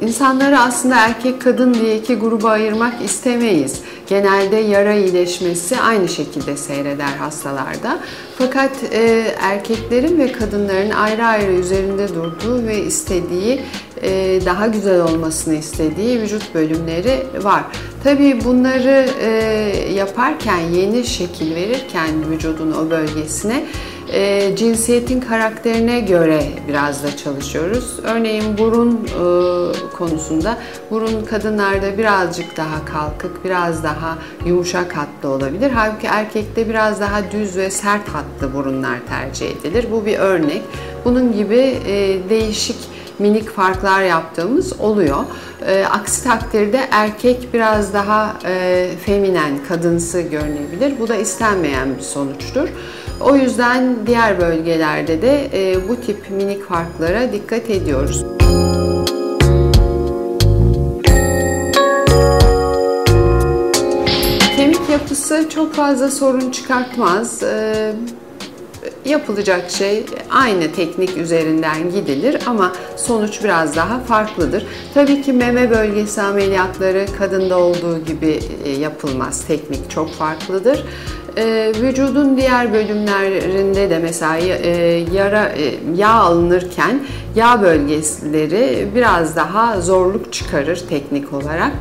İnsanları aslında erkek kadın diye iki gruba ayırmak istemeyiz. Genelde yara iyileşmesi aynı şekilde seyreder hastalarda. Fakat e, erkeklerin ve kadınların ayrı ayrı üzerinde durduğu ve istediği, e, daha güzel olmasını istediği vücut bölümleri var. Tabii bunları e, yaparken, yeni şekil verirken vücudun o bölgesine e, cinsiyetin karakterine göre biraz da çalışıyoruz. Örneğin burun e, konusunda burun kadınlarda birazcık daha kalkık, biraz daha yumuşak hatlı olabilir. Halbuki erkekte biraz daha düz ve sert hatlı burunlar tercih edilir. Bu bir örnek. Bunun gibi e, değişik minik farklar yaptığımız oluyor. E, aksi takdirde erkek biraz daha e, feminen, kadınsı görünebilir. Bu da istenmeyen bir sonuçtur. O yüzden diğer bölgelerde de e, bu tip minik farklara dikkat ediyoruz. Kemik yapısı çok fazla sorun çıkartmaz. E, yapılacak şey aynı teknik üzerinden gidilir ama sonuç biraz daha farklıdır. Tabii ki meme bölgesi ameliyatları kadında olduğu gibi e, yapılmaz. Teknik çok farklıdır. Ee, vücudun diğer bölümlerinde de mesela e, yara e, yağ alınırken yağ bölgeleri biraz daha zorluk çıkarır teknik olarak.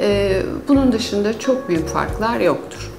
E, bunun dışında çok büyük farklar yoktur.